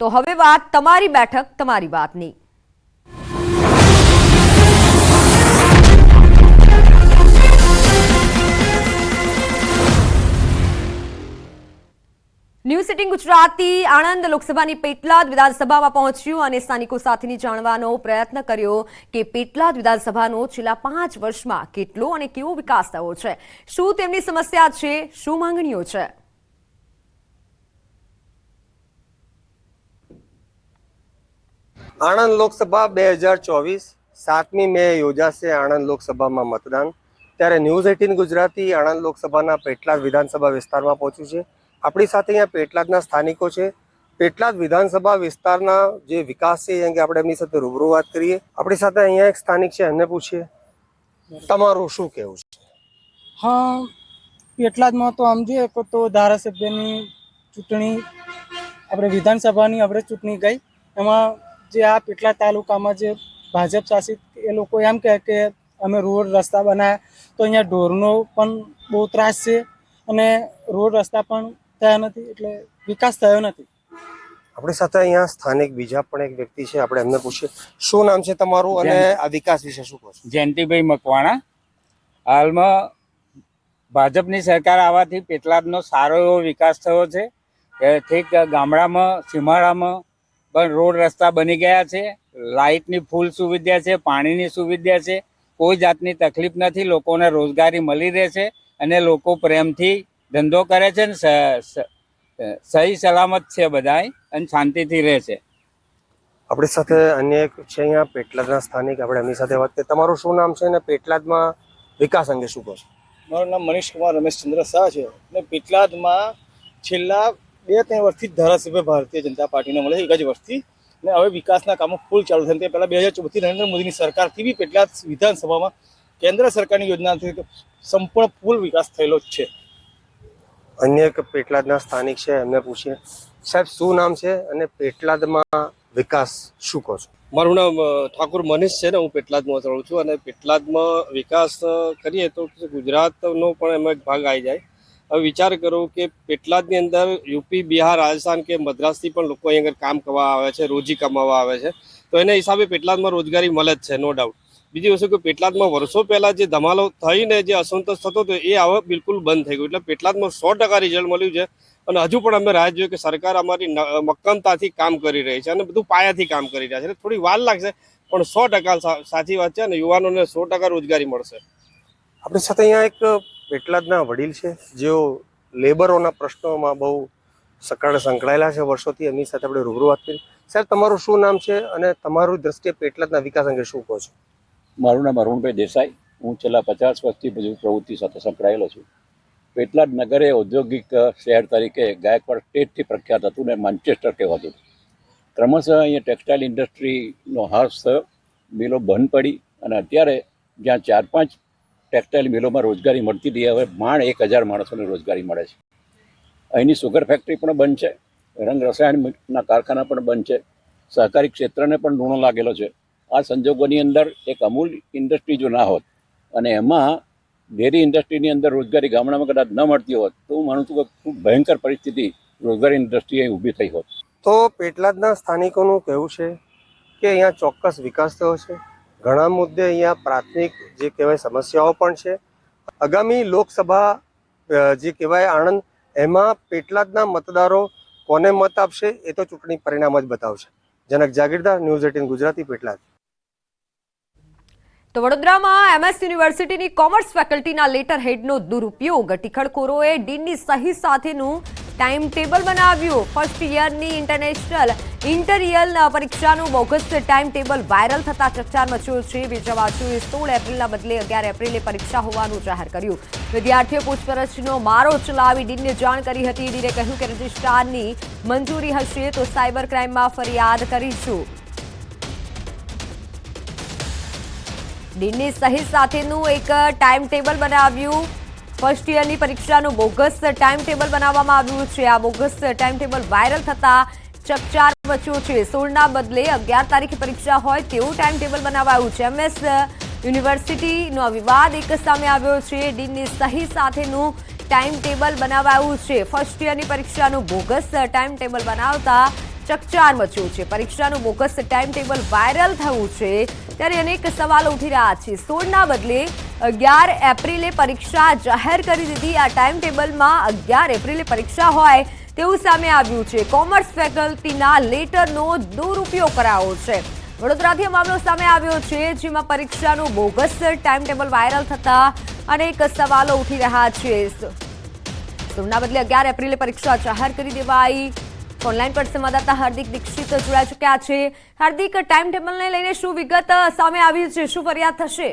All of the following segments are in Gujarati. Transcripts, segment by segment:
તો હવે વાત તમારી બેઠક, તમારી વાતની. ન્યૂ સિટિંગ ગુજરાતી આણંદ લોકસભાની પેટલાદ વિધાનસભામાં પહોંચ્યું અને સ્થાનિકો સાથેની જાણવાનો પ્રયત્ન કર્યો કે પેટલાદ વિધાનસભાનો છેલ્લા પાંચ વર્ષમાં કેટલો અને કેવો વિકાસ થયો છે? શું તેમની સમસ્યા છે? શું માંગણીઓ છે? આણંદ લોકસભા બે હજાર ચોવીસ સાતમી મે યોજાશે આણંદ લોકસભામાં મતદાન. ત્યારે ન્યૂઝ એટીન ગુજરાતી આણંદ લોકસભાના પેટલાદ વિધાનસભા વિસ્તારમાં પહોંચ્યું છે. આપણી સાથે અહીંયા પેટલાદના સ્થાનિકો છે. પેટલાદ વિધાનસભા વિસ્તારના જે વિકાસ છે એ અંગે આપણે એમની સાથે રૂબરૂ વાત કરીએ. આપણી સાથે અહીંયા એક સ્થાનિક છે, એમને પૂછીએ. તમારું શું કહેવું છે? હા, પેટલાદમાં તો આમ જોઈએ તો ધારાસભ્યની ચૂંટણી, આપણે વિધાનસભાની આપણે ચૂંટણી ગઈ. એમાં જે આ પેટલા તાલુકામાં જે ભાજપ શાસિત એ લોકો એમ કહે કે અમે રોડ રસ્તા બનાવ્યા તો અહીંયા ઢોરનો પણ બહુ ત્રાસ છે અને રોડ રસ્તા પણ થયા નથી એટલે વિકાસ થયો નથી. આપણી સાથે અહીંયા સ્થાનિક બીજા પણ એક વ્યક્તિ છે આપણે એમને પૂછીએ. શું નામ છે તમારું અને આ વિકાસ વિશે શું કહો જયંતિભાઈ મકવાણા. હાલમાં ભાજપની સરકાર આવવાથી પેટલાદનો સારો એવો વિકાસ થયો છે. એ ઠીક ગામડામાં સીમાડામાં પણ રોડ રસ્તા બની ગયા છે લાઇટની ફૂલ સુવિધા છે પાણીની સુવિધા છે કોઈ જાતની તકલીફ નથી લોકોને રોજગારી મળી રહે છે અને લોકો પ્રેમથી ધંધો કરે છે ને સહી સલામત છે બધાય અને શાંતિથી રહે છે. આપણી સાથે અન્ય એક છે અહીંયા પેટલાદના સ્થાનિક આપણે એમની સાથે વાત કરીએ તમારું શું નામ છે અને પેટલાદમાં વિકાસ અંગે શું કહો છો? મારું નામ મનીષ કુમાર રમેશચંદ્ર શાહ છે અને પેટલાદમાં છેલ્લા બે ત્રણ વર્ષથી જ ધારાસભ્ય ભારતીય જનતા પાર્ટીને મળે એક જ વર્ષથી. અને હવે વિકાસના કામો ફૂલ ચાલુ થયા તે પહેલાં બે હજાર ચૌદથી નરેન્દ્ર મોદીની સરકારથી બી પેટલાદ વિધાનસભામાં કેન્દ્ર સરકારની યોજનાથી તો સંપૂર્ણ ફૂલ વિકાસ થયેલો જ છે. અન્ય એક પેટલાદના સ્થાનિક છે એમને પૂછીએ. સાહેબ શું નામ છે અને પેટલાદમાં વિકાસ શું કહો છો? મારું નામ ઠાકુર મનીષ છે ને હું પેટલાદમાં રહું છું અને પેટલાદમાં વિકાસ કરીએ તો ગુજરાતનો પણ એમાં એક ભાગ આવી જાય. હવે વિચાર કરો કે પેટલાદની અંદર યુપી, બિહાર, રાજસ્થાન કે મદ્રાસથી પણ લોકો અહીં આગળ કામ કરવા આવે છે, રોજી કમાવા આવે છે, તો એના હિસાબે પેટલાદમાં રોજગારી મળે જ છે નો ડાઉટ બીજી વસ્તુ કે પેટલાદમાં વર્ષો પહેલાં જે ધમાલો થઈને જે અસંતોષ થતો હતો, એ હવે બિલકુલ બંધ થઈ ગયું. એટલે પેટલાદમાં સો ટકા રિઝલ્ટ મળ્યું છે અને હજુ પણ અમે રાહ જોઈએ કે સરકાર અમારી મક્કમતાથી કામ કરી રહી છે અને બધું પાયાથી કામ કરી રહ્યા છે. થોડી વાર લાગશે, પણ સો ટકા સાચી વાત છે અને યુવાનોને સો ટકા રોજગારી મળશે. આપણી સાથે અહીંયા એક પેટલાદના વડીલ છે, જેઓ લેબરોના પ્રશ્નોમાં બહુ સકળ સંકળાયેલા છે વર્ષોથી. એમની સાથે આપણે રૂબરૂ વાત કરી. સાહેબ તમારું શું નામ છે અને તમારું દ્રષ્ટિએ પેટલાદના વિકાસ અંગે શું કહો છો? મારું નામ અરુણભાઈ દેસાઈ. હું છેલ્લા પચાસ વર્ષથી બધું પ્રવૃત્તિ સાથે સંકળાયેલો છું. પેટલાદ નગર ઔદ્યોગિક શહેર તરીકે ગાયકવાડ સ્ટેટથી પ્રખ્યાત હતું ને માન્ચેસ્ટર કહેવાતું ક્રમશઃ અહીંયા ટેક્સટાઇલ ઇન્ડસ્ટ્રીનો હાસ થયો મિલો બંધ પડી અને અત્યારે જ્યાં ચાર પાંચ ટેક્સટાઇલ મિલોમાં રોજગારી મળતી હતી. હવે માણ એક હજાર માણસોને રોજગારી મળે છે. અહીંની સુગર ફેક્ટરી પણ બંધ છે. રંગ રસાયણના કારખાના પણ બંધ છે. સહકારી ક્ષેત્રને પણ લૂણો લાગેલો છે. આ સંજોગોની અંદર એક અમૂલ ઇન્ડસ્ટ્રી જો ના હોત અને એમાં ડેરી ઇન્ડસ્ટ્રીની અંદર રોજગારી ગામડામાં કદાચ ન મળતી હોત, તો હું માનું છું કે ખૂબ ભયંકર પરિસ્થિતિ રોજગારી ઇન્ડસ્ટ્રી અહીં ઊભી થઈ હોત. તો પેટલાદના સ્થાનિકોનું કહેવું છે કે અહીંયા ચોક્કસ વિકાસ થયો છે. ઘણા મુદ્દે અહીંયા પ્રાથમિક જે કહેવાય સમસ્યાઓ પણ છે. આગામી લોકસભા જે કહેવાય આણંદ, એમાં પેટલાદના મતદારો કોને મત આપશે એ તો ચૂંટણી પરિણામ જ બતાવશે. Janak Jagirdar, news eighteen Gujarati, Petlad. તો વડોદરામાં એમએસ યુનિવર્સિટીની કોમર્સ ફેકલ્ટીના લેટર હેડનો દુરુપયોગ. ટીખળખોરોએ ડીનની સહી સાથેનું ટાઈમ ટેબલ બનાવ્યું. ફર્સ્ટ યરની ઇન્ટરનેશનલ ઇન્ટરિયલ પરીક્ષાનું બોગસ ટાઈમ ટેબલ વાયરલ થતા ચર્ચાર મચ્યો. છે બાજુએ સોળ એપ્રિલના બદલે અગિયાર એપ્રિલે પરીક્ષા હોવાનું જાહેર કર્યું. વિદ્યાર્થીઓ પૂછપરછનો મારો ચલાવી ડીનને જાણ કરી હતી. ડીને કહ્યું કે રજિસ્ટ્રારની મંજૂરી હશે તો સાયબર ક્રાઇમમાં ફરિયાદ કરીશું. ડીનની સહી સાથેનું એક ટાઈમ ટેબલ બનાવ્યું. ફર્સ્ટ યરની પરીક્ષાનું બોગસ ટાઈમ ટેબલ બનાવવામાં આવ્યું છે. આ બોગસ ટાઈમ ટેબલ વાયરલ થતા ચકચાર મચ્યો છે. સોળના બદલે અગિયાર તારીખે પરીક્ષા હોય તેવું ટાઈમ ટેબલ બનાવાયું છે. એમએસ યુનિવર્સિટીનો વિવાદ એક સામે આવ્યો છે. ડીનની સહી સાથેનું ટાઈમ ટેબલ બનાવાયું છે. ફર્સ્ટ યરની પરીક્ષાનું બોગસ ટાઈમ ટેબલ બનાવતા ચકચાર મચ્યો છે. પરીક્ષાનું બોગસ ટાઈમ ટેબલ વાયરલ થયું છે. ત્યારે અનેક સવાલો ઉઠી રહ્યા છે. સોળના બદલે અગિયાર એપ્રિલે પરીક્ષા જાહેર કરી દીધી. આ ટાઈમ ટેબલમાં અગિયાર એપ્રિલે પરીક્ષા હોય તેવું સામે આવ્યું છે. કોમર્સ ફેકલ્ટીના લેટરનો દુરુપયોગ કરાયો છે. વડોદરાથી મામલો સામે આવ્યો છે, જેમાં પરીક્ષાનું બોગસ ટાઈમ ટેબલ વાયરલ થતા અનેક સવાલો ઉઠી રહ્યા છે. સોમના બદલે અગિયાર એપ્રિલે પરીક્ષા જાહેર કરી દેવાઈ. ઓનલાઈન પર સંવાદદાતા હાર્દિક દીક્ષિત જોડાઈ ચૂક્યા છે. હાર્દિક ટાઈમ ટેબલને લઈને શું વિગત સામે આવી છે? શું ફરિયાદ થશે?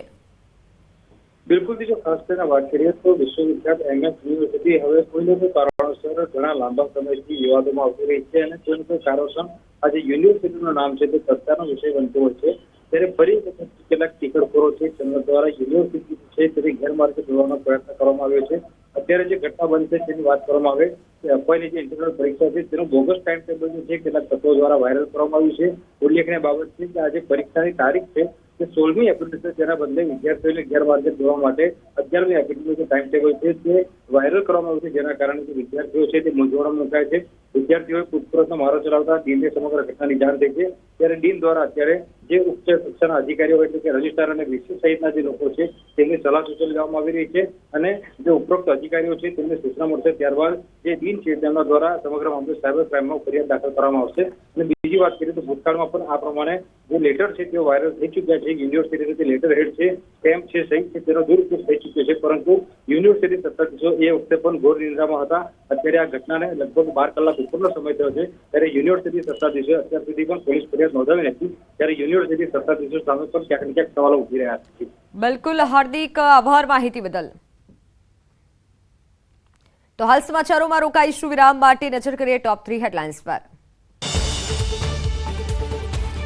બિલકુલ જો ખાસ કરીને વાત કરીએ તો વિશ્વવિખ્યાત એમએસ યુનિવર્સિટી હવે કોઈ ને કોઈ કારણોસર ઘણા લાંબા સમયથી વિવાદોમાં આવતી રહી છે અને કોઈ ને કોઈ કારણોસર આજે યુનિવર્સિટીનું નામ છે તે ચર્ચાનો વિષય બનતો હોય છે. ત્યારે ફરી વખત કેટલાક ટીકડખોરો છે તેમના દ્વારા યુનિવર્સિટી છે તેની ગેરમાર્ગે દોરવાનો પ્રયત્ન કરવામાં આવ્યો છે. અત્યારે જે ઘટના બની છે તેની વાત કરવામાં આવે કે અપાયેલી જે ઇન્ટરનલ પરીક્ષા છે તેનું બોગસ ટાઈમ ટેબલ જે છે કેટલાક તત્વો દ્વારા વાયરલ કરવામાં આવ્યું છે. ઉલ્લેખનીય બાબત છે કે આજે પરીક્ષાની તારીખ છે. તે સોળમી એપ્રિલ છે તેના બદલે વિદ્યાર્થીઓને ગેરમાર્ગે જોવા માટે અગિયારમી એપ્રિલનું જે ટાઈમ ટેબલ છે તે વાયરલ કરવામાં આવ્યું છે, જેના કારણે જે વિદ્યાર્થીઓ છે તે મૂંઝવણમાં મુકાય છે. વિદ્યાર્થીઓએ પૂછપરછનો મારો ચલાવતા ડીનને સમગ્ર ઘટનાની જાણ થઈ છે. ત્યારે ડીન દ્વારા અત્યારે જે ઉચ્ચ કક્ષાના અધિકારીઓ એટલે કે રજિસ્ટ્રાર અને વીસી સહિતના જે લોકો છે, તેમની સલાહ સૂચન લેવામાં આવી રહી છે અને જે ઉપરોક્ત અધિકારીઓ છે, તેમને સૂચના મળશે ત્યારબાદ જે દિન છે તેમના દ્વારા સમગ્ર મામલે સાયબર ક્રાઇમમાં ફરિયાદ દાખલ કરવામાં આવશે. અને બીજી વાત કરીએ તો ભૂતકાળમાં પણ આ પ્રમાણે જે લેટર છે, તેઓ વાયરલ થઈ ચૂક્યા છે. યુનિવર્સિટીના જે લેટર હેડ છે કેમ છે સહિત છે તેનો દુરુપયોગ થઈ ચૂક્યો છે. પરંતુ યુનિવર્સિટી સત્તાધીશો એ વખતે પણ ઘોર નિંદ્રામાં હતા. અત્યારે આ ઘટનાને લગભગ બાર કલાક ઉપરનો સમય થયો છે. ત્યારે યુનિવર્સિટી સત્તાધીશોએ અત્યાર સુધી પણ પોલીસ ફરિયાદ નોંધાવી નથી. ત્યારે યુનિવર્સિટી સત્તાધીશો સામે પણ ક્યાંક ને ક્યાંક સવાલો ઉઠી રહ્યા છે. બિલકુલ, હાર્દિક, આભાર માહિતી બદલ. તો હાલ સમાચારોમાં રોકાઈશું વિરામ માટે, નજર કરીએ ટોપ થ્રી હેડલાઇન્સ પર.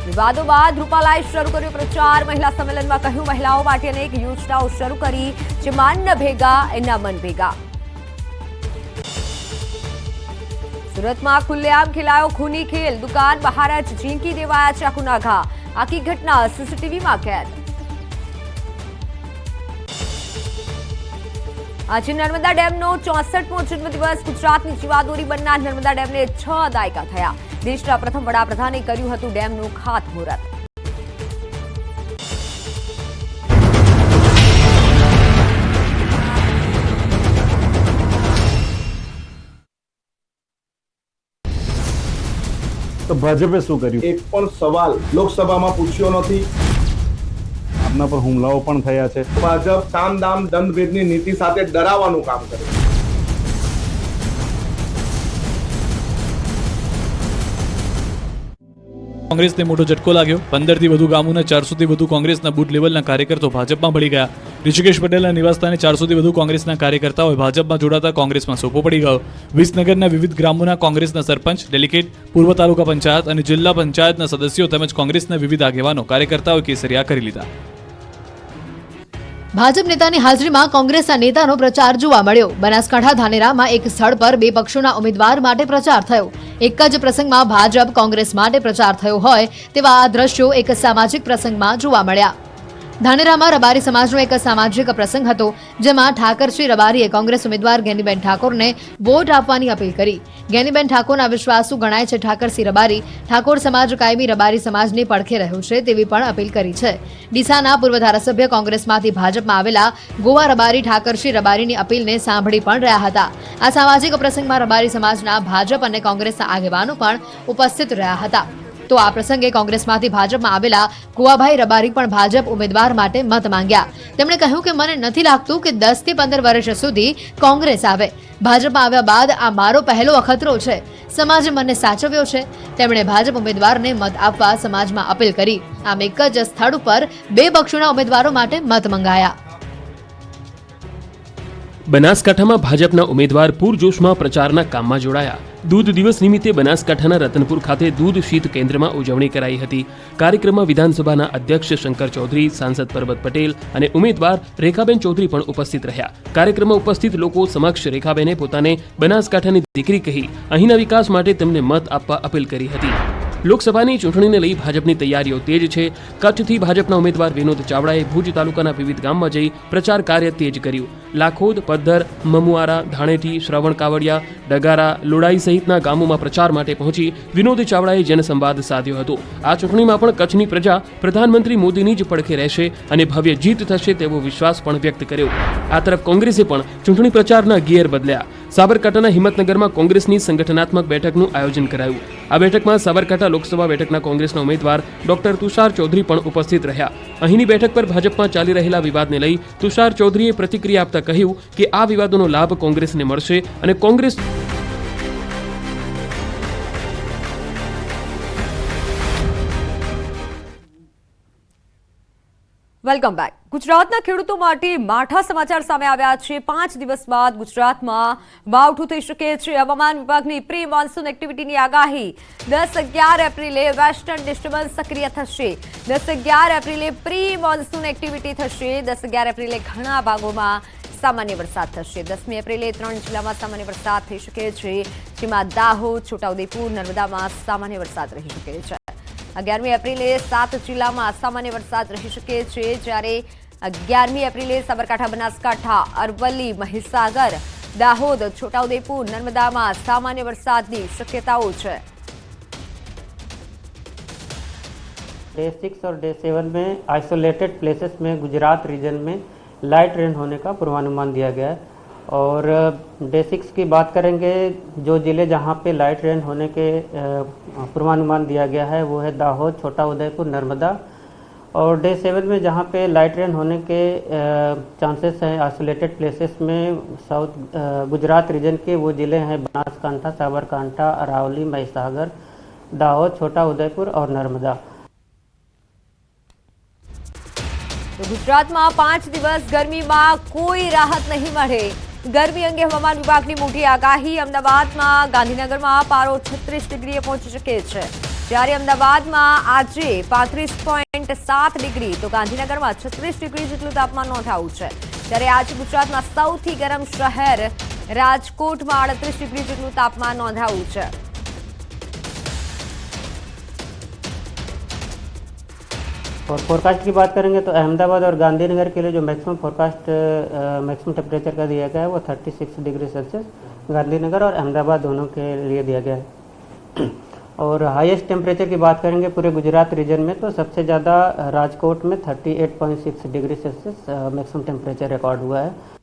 વિવાદો બાદ રૂપાલાએ શરૂ કર્યો પ્રચાર. મહિલા સંમેલનમાં કહ્યું, મહિલાઓ માટે અનેક યોજનાઓ શરૂ કરી. જે માન ભેગા એના મન ભેગા. સુરતમાં ખુલ્લેઆમ ખેલાયો ખૂની ખેલ. દુકાન બહાર જ ઝીંકી દેવાયા ચાકુના ઘા આખી ઘટના સીસીટીવીમાં કેદ. આજે નર્મદા ડેમનો ચોસઠમો જન્મદિવસ. ગુજરાતની જીવાદોરી બનનાર નર્મદા ડેમને છ દાયકા થયા. દેશના પ્રથમ વડાપ્રધાને કર્યું હતું ડેમનું ખાતમુહૂર્ત. તો ભાજપે શું કર્યું? એક પણ સવાલ લોકસભામાં પૂછ્યો નથી. આપના પર હુમલાઓ પણ થયા છે. ભાજપ સામ દામ દંડ ભેદની નીતિ સાથે ડરાવવાનું કામ કરે છે. કોંગ્રેસને મોટો ઝટકો લાગ્યો. પંદરથી વધુ ગામોના ચારસોથી વધુ કોંગ્રેસના બુથ લેવલના કાર્યકર્તાઓ ભાજપમાં ભળી ગયા. ઋષિકેશ પટેલના નિવાસસ્થાને ચારસોથી વધુ કોંગ્રેસના કાર્યકર્તાઓએ ભાજપમાં જોડાતા કોંગ્રેસમાં સોપો પડી ગયો. વિસનગરના વિવિધ ગ્રામોના કોંગ્રેસના સરપંચ, ડેલિગેટ, પૂર્વ તાલુકા પંચાયત અને જિલ્લા પંચાયતના સદસ્યો તેમજ કોંગ્રેસના વિવિધ આગેવાનો કાર્યકર્તાઓએ કેસરિયા કરી લીધા. ભાજપ નેતાની હાજરીમાં કોંગ્રેસના નેતાનો પ્રચાર જોવા મળ્યો. બનાસકાંઠા ધાનેરામાં એક સ્થળ પર બે પક્ષોના ઉમેદવાર માટે પ્રચાર થયો. એક જ પ્રસંગમાં ભાજપ કોંગ્રેસ માટે પ્રચાર થયો હોય તેવા આ દ્રશ્યો એક સામાજિક પ્રસંગમાં જોવા મળ્યા. ધાનેરામાં રબારી સમાજનો એક સામાજિક પ્રસંગ હતો, જેમાં ઠાકરશ્રી રબારીએ કોંગ્રેસ ઉમેદવાર ગેનીબેન ઠાકોરને વોટ આપવાની અપીલ કરી. ગેનીબેન ઠાકોરના વિશ્વાસુ ગણાય છે ઠાકરસિંહ રબારી. ઠાકોર સમાજ કાયમી રબારી સમાજને પડખે રહ્યો છે તેવી પણ અપીલ કરી છે. ડીસાના પૂર્વ ધારાસભ્ય કોંગ્રેસમાંથી ભાજપમાં આવેલા ગોવા રબારી ઠાકરશ્રી રબારીની અપીલને સાંભળી પણ રહ્યા હતા. આ સામાજિક પ્રસંગમાં રબારી સમાજના ભાજપ અને કોંગ્રેસના આગેવાનો પણ ઉપસ્થિત રહ્યા હતા. તો આ પ્રસંગે કોંગ્રેસમાંથી ભાજપમાં આવેલા કુવાભાઈ રબારી પણ ભાજપ ઉમેદવાર માટે મત માંગ્યા. તેમણે કહ્યું કે મને નથી લાગતું કે દસથી પંદર વર્ષ સુધી કોંગ્રેસ આવે. ભાજપમાં આવ્યા બાદ આ મારો પહેલો અખતરો છે. સમાજે મને સાચવ્યો છે. તેમણે ભાજપ ઉમેદવારને મત આપવા સમાજમાં અપીલ કરી. આમ એક જ સ્થળ ઉપર બે પક્ષોના ઉમેદવારો માટે મત મંગાયા. બનાસકાંઠામાં ભાજપના ઉમેદવાર પૂરજોશમાં પ્રચારના કામમાં જોડાયા. દૂધ દિવસ નિમિત્તે બનાસકાંઠાના રતનપુર ખાતે દૂધ શીત કેન્દ્રમાં ઉજવણી કરાઈ હતી. કાર્યક્રમમાં વિધાનસભાના અધ્યક્ષ શંકર ચૌધરી, સાંસદ પરબત પટેલ અને ઉમેદવાર રેખાબેન ચૌધરી પણ ઉપસ્થિત રહ્યા. કાર્યક્રમમાં ઉપસ્થિત લોકો સમક્ષ રેખાબેને પોતાને બનાસકાંઠાની દીકરી કહી અહીંના વિકાસ માટે તેમને મત આપવા અપીલ કરી હતી. લોકસભાની ચૂંટણીને લઈ ભાજપની તૈયારીઓ તેજ છે. કચ્છથી ભાજપના ઉમેદવાર વિનોદ ચાવડાએ ભુજ તાલુકાના વિવિધ ગામમાં જઈ પ્રચાર કાર્ય તેજ કર્યું. લાખોદ, પદ્ધર, મમુઆરા ધાણેટી શ્રવણ કાવડિયા, ડગારા, લોડાઈ સહિતના ગામોમાં પ્રચાર માટે પહોંચી વિનોદ ચાવડાએ જનસંવાદ સાધ્યો હતો. આ ચૂંટણીમાં પણ કચ્છની પ્રજા પ્રધાનમંત્રી મોદીની જ પડખે રહેશે અને ભવ્ય જીત થશે તેવો વિશ્વાસ પણ વ્યક્ત કર્યો. આ તરફ કોંગ્રેસે પણ ચૂંટણી પ્રચારના ગિયર બદલ્યા. સાબરકાંઠાના હિંમતનગરમાં કોંગ્રેસની સંગઠનાત્મક બેઠકનું આયોજન કરાયું. આ બેઠકમાં સાબરકાંઠા લોકસભા બેઠકના કોંગ્રેસના ઉમેદવાર ડોક્ટર તુષાર ચૌધરી પણ ઉપસ્થિત રહ્યા. અહીંની બેઠક પર ભાજપમાં ચાલી રહેલા વિવાદને લઈ તુષાર ચૌધરીએ પ્રતિક્રિયા આપતા કહ્યું કે આ વિવાદોનો લાભ કોંગ્રેસને મળશે અને કોંગ્રેસ વેલકમ બેક ગુજરાતના ખેડૂતો માટે માઠા સમાચાર સામે આવ્યા છે. પાંચ દિવસ બાદ ગુજરાતમાં માવઠું થઈ શકે છે. હવામાન વિભાગની પ્રી મોન્સૂન એક્ટિવિટીની આગાહી. દસ અગિયાર એપ્રિલે વેસ્ટર્ન ડિસ્ટર્બન્સ સક્રિય થશે. દસ અગિયાર એપ્રિલે પ્રી મોન્સૂન એક્ટિવિટી થશે. દસ અગિયાર એપ્રિલે ઘણા ભાગોમાં સામાન્ય વરસાદ થશે. દસમી એપ્રિલે ત્રણ જિલ્લામાં સામાન્ય વરસાદ થઈ શકે છે. જેમાં દાહોદ, છોટાઉદેપુર, નર્મદામાં સામાન્ય વરસાદ રહી શકે છે. અગિયારમી એપ્રિલે સાત જિલ્લામાં સામાન્ય વરસાદ રહી શકે છે જ્યારે અગિયારમી એપ્રિલે સાબરકાંઠા બનાસકાંઠા અરવલ્લી મહીસાગર દાહોદ છોટાઉદેપુર નર્મદામાં સામાન્ય વરસાદની શક્યતાઓ છે डे सिक्स और डे सेवन में आइसोलेटेड प्लेसेस में गुजरात रीजन में लाइट रेन होने का पूर्वानुमान दिया गया है और डे सिक्स की बात करेंगे जो ज़िले जहाँ पे लाइट रेन होने के अ, पूर्वानुमान दिया गया है वो है दाहोद छोटा उदयपुर नर्मदा और डे सेवन में जहाँ पे लाइट रेन होने के चांसेस हैं आइसोलेटेड प्लेसेस में साउथ अ, गुजरात रीजन के वो ज़िले हैं बनासकांठा साबरकांठा अरावली महिसागर दाहोद छोटा उदयपुर और नर्मदा તો ગુજરાતમાં પાંચ દિવસ ગરમીમાં કોઈ રાહત નહીં મળે ગરમી અંગે હવામાન વિભાગની મોટી આગાહી અમદાવાદમાં. ગાંધીનગરમાં પારો છત્રીસ ડિગ્રીએ પહોંચી શકે છે. જ્યારે અમદાવાદમાં આજે પાંત્રીસ પોઈન્ટ સાત ડિગ્રી, તો ગાંધીનગરમાં છત્રીસ ડિગ્રી જેટલું તાપમાન નોંધાયું છે. જ્યારે આજે ગુજરાતમાં સૌથી ગરમ શહેર રાજકોટમાં અડત્રીસ ડિગ્રી જેટલું તાપમાન નોંધાયું છે. और फोरकास्ट की बात करेंगे तो अहमदाबाद और गांधीनगर के लिए जो मैक्सिमम फोरकास्ट मैक्सिमम टेम्परेचर का दिया गया है, वो 36 डिग्री सेल्सियस गांधीनगर और अहमदाबाद दोनों के लिए दिया गया है। और हाईएस्ट टेम्परेचर की बात करेंगे पूरे गुजरात रीजन में तो सबसे ज़्यादा राजकोट में 38.6 degree Celsius maximum temperature record हुआ है।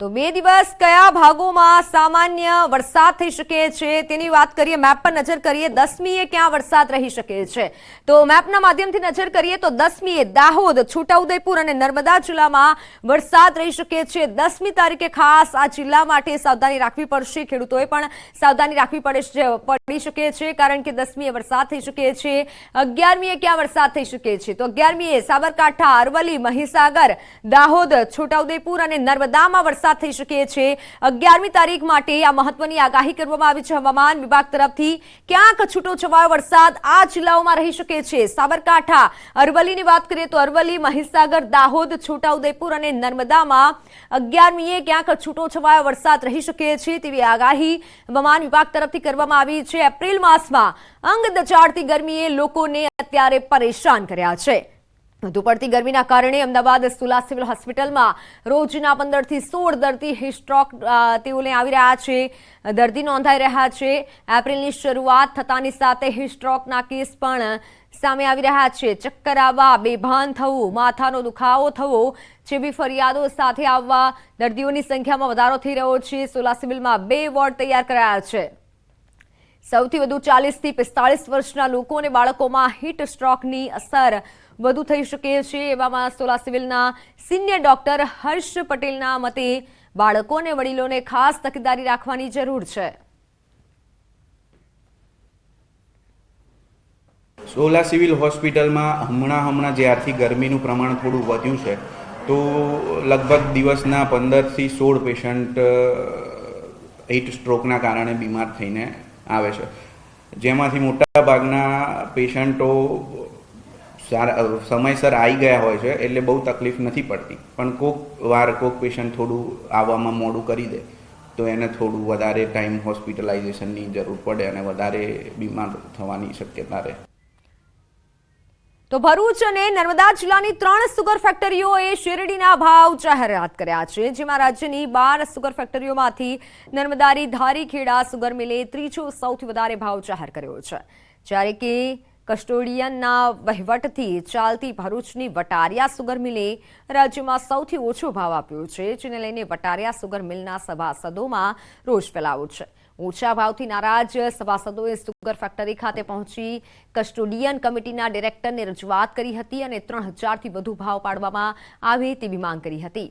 તો બે દિવસ કયા ભાગોમાં સામાન્ય વરસાદ થઈ શકે છે તેની વાત કરીએ, મેપ પર નજર કરીએ, દસમીએ ક્યાં વરસાદ રહી શકે છે? તો મેપના માધ્યમથી નજર કરીએ તો દસમીએ દાહોદ, છોટાઉદેપુર અને નર્મદા જિલ્લામાં વરસાદ રહી શકે છે. દસમી તારીખે ખાસ આ જિલ્લા માટે સાવધાની રાખવી પડશે. ખેડૂતોએ પણ સાવધાની રાખવી પડે પડી શકે છે, કારણ કે દસમીએ વરસાદ થઈ શકે છે. અગિયારમીએ ક્યાં વરસાદ થઈ શકે છે? તો અગિયારમીએ સાબરકાંઠા, અરવલ્લી, મહીસાગર, દાહોદ, છોટાઉદેપુર અને નર્મદામાં વરસાદ થઈ શકે છે. અગિયારમી તારીખ માટે આ મહત્વની આગાહી કરવામાં આવી છે. હવામાન વિભાગ તરફથી ક્યાંક છૂટો છવાયો વરસાદ આ જિલ્લાઓમાં રહી શકે છે. સાબરકાંઠા, અરવલ્લીની વાત કરીએ તો અરવલ્લી, મહીસાગર, દાહોદ, છોટાઉદેપુર અને નર્મદામાં અગિયારમીએ ક્યાંક છૂટો છવાયો વરસાદ રહી શકે છે તેવી આગાહી હવામાન વિભાગ તરફથી કરવામાં આવી છે. એપ્રિલ માસમાં અંગ દચાડતી ગરમીએ લોકોને અત્યારે પરેશાન કર્યા છે. વધુ પડતી ગરમીના કારણે અમદાવાદ સુલા સિવિલ હોસ્પિટલમાં રોજના પંદરથી સોળ દર્દી હિસ્ટ્રોક તેઓને આવી રહ્યા છે. દર્દી નોંધાઈ રહ્યા છે. એપ્રિલની શરૂઆત થતાની સાથે હિસ્ટ્રોકના કેસ પણ સામે આવી રહ્યા છે. ચક્કર આવવા, બેભાન થવું, માથાનો દુખાવો થવો જેવી ફરિયાદો સાથે આવવા દર્દીઓની સંખ્યામાં વધારો થઈ રહ્યો છે. સોલા સિવિલમાં બે વોર્ડ તૈયાર કરાયા છે. સૌથી વધુ ચાલીસથી પિસ્તાળીસ વર્ષના લોકો અને બાળકોમાં હીટ સ્ટ્રોકની અસર વધુ થઈ શકે છે એવામાં સોલા સિવિલના સિનિયર ડોક્ટર હર્ષ પટેલના મતે બાળકો અને વડીલોને ખાસ તકેદારી રાખવાની જરૂર છે. સોલા સિવિલ હોસ્પિટલમાં હમણાં હમણાં જ્યારથી ગરમીનું પ્રમાણ થોડું વધ્યું છે, તો લગભગ દિવસના પંદરથી સોળ પેશન્ટ હીટ સ્ટ્રોકના કારણે બીમાર થઈને આવે છે. જેમાંથી મોટાભાગના પેશન્ટો સારા સમયસર આવી ગયા હોય છે એટલે બહુ તકલીફ નથી પડતી. પણ કોક વાર કોક પેશન્ટ થોડું આવવામાં મોડું કરી દે, તો એને થોડું વધારે ટાઈમ હોસ્પિટલાઇઝેશનની જરૂર પડે અને વધારે બીમાર થવાની શક્યતા રહે. તો ભરૂચ અને નર્મદા જિલ્લાની ત્રણ સુગર ફેક્ટરીઓએ શેરડીના ભાવ જાહેરાત કર્યા છે, જેમાં રાજ્યની બાર સુગર ફેક્ટરીઓમાંથી નર્મદાની ધારીખેડા સુગર મિલે ત્રીજો સૌથી વધારે ભાવ જાહેર કર્યો છે. જ્યારે કે કસ્ટોડિયનના વહીવટથી ચાલતી ભરૂચની વટારિયા સુગર મિલે રાજ્યમાં સૌથી ઓછો ભાવ આપ્યો છે, જેને લઈને વટારિયા સુગર મિલના સભાસદોમાં રોષ ફેલાવો છે. ઓછા ભાવથી નારાજ સભાસદોએ સુગર ફેક્ટરી ખાતે પહોંચી કસ્ટોડિયન કમિટીના ડિરેક્ટરને રજૂઆત કરી હતી અને ત્રણ હજારથી વધુ ભાવ પાડવામાં આવે તેવી માંગ કરી હતી.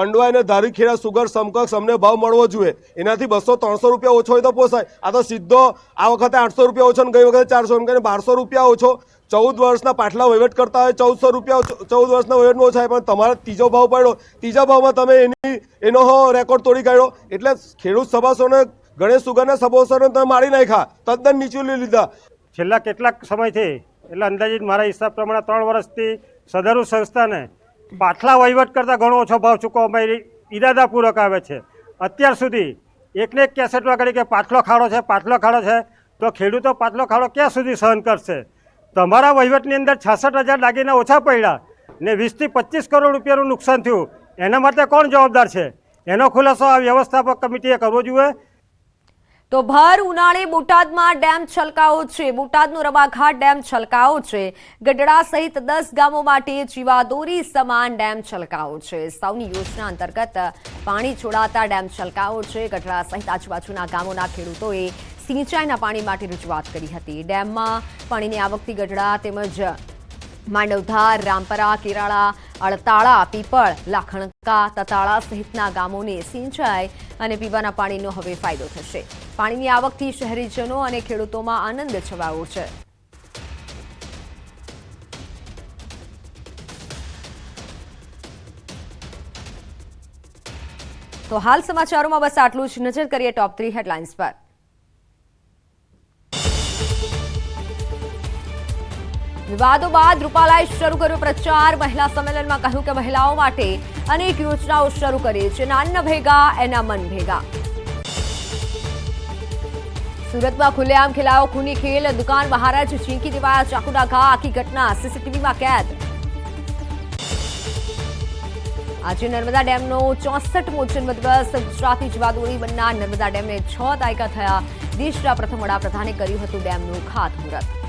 પંડવા અને ધારીખેડા સુગર સમકક્ષ અમને ભાવ મળવો જોઈએ. એનાથી બસો ત્રણસો રૂપિયા ઓછો હોય તો પોસાય. આ તો સીધો આ વખતે આઠસો રૂપિયા ઓછો ને ગઈ વખતે ચારસો એમ કરીને બારસો રૂપિયા ઓછો. ચૌદ વર્ષના પાટલા વહીવટ કરતા હોય ચૌદસો રૂપિયા ચૌદ વર્ષના વહીવટનો ઓછા પણ તમારે ત્રીજો ભાવ પડ્યો. ત્રીજા ભાવમાં તમે એની એનો રેકોર્ડ તોડી કાઢ્યો. એટલે ખેડૂત સભાસોને ગણેશ સુગરના સભાસોને તમે મારી નાખ્યા. તદ્દન નીચું લીધા. છેલ્લા કેટલાક સમયથી, એટલે અંદાજિત મારા હિસાબ પ્રમાણે ત્રણ વર્ષથી સદરુ સંસ્થાને પાછલા વહીવટ કરતાં ઘણો ઓછો ભાવ ચૂકવવામાં ઈરાદાપૂર્વક આવે છે. અત્યાર સુધી એકને એક કેસેટ વગાડી કે પાછલો ખાડો છે પાછલો ખાડો છે, તો ખેડૂતો પાછલો ખાડો ક્યાં સુધી સહન કરશે? તમારા વહીવટની અંદર છાસઠ હજાર દાગીના ઓછા પડ્યા ને વીસથી પચીસ કરોડ રૂપિયાનું નુકસાન થયું. એના માટે કોણ જવાબદાર છે? એનો ખુલાસો આ વ્યવસ્થાપક કમિટીએ કરવો જોઈએ. તો ભર ઉનાળે બોટાદમાં ડેમ છલકાઓ છે. બોટાદનો રવાઘાટ ડેમ છલકાઓ છે. ગઢડા સહિત દસ ગામો માટે જીવાદોરી સમાન ડેમ છલકાઓ છે. સૌની યોજના અંતર્ગત પાણી છોડાતા ડેમ છલકાઓ છે. ગઢડા સહિત આજુબાજુના ગામોના ખેડૂતોએ સિંચાઈના પાણી માટે રજૂઆત કરી હતી. ડેમમાં પાણીની આવકથી ગઢડા તેમજ માંડવધાર, રામપરા, કેરાળા અળતાળા પીપળ લાખણકા તતાળા સહિતના ગામોને સિંચાઈ અને પીવાના પાણીનો હવે ફાયદો થશે. પાણીની આવકથી શહેરીજનો અને ખેડૂતોમાં આનંદ છવાયો છે. તો હાલ સમાચારોમાં બસ આટલું જ. નજર કરીએ ટોપ થ્રી હેડલાઇન્સ પર. વિવાદો બાદ રૂપાલાએ શરૂ કર્યો પ્રચાર. મહિલા સંમેલનમાં કહ્યું કે મહિલાઓ માટે અનેક યોજનાઓ શરૂ કરી છે. નાન્ન ભેગા એના મન ભેગા. સુરતમાં ખુલ્લેઆમ ખેલાયો ખૂની ખેલ. દુકાન મહારાજ ચીંકી દેવાયા ચાકુના ઘા. આખી ઘટના સીસીટીવીમાં કેદ. આજે નર્મદા ડેમનો ચોસઠમો જન્મદિવસ ગુજરાતી જીવાદોરી બનનાર નર્મદા ડેમને છ દાયકા થયા. દેશના પ્રથમ વડાપ્રધાને કર્યું હતું ડેમનું ખાતમુહૂર્ત.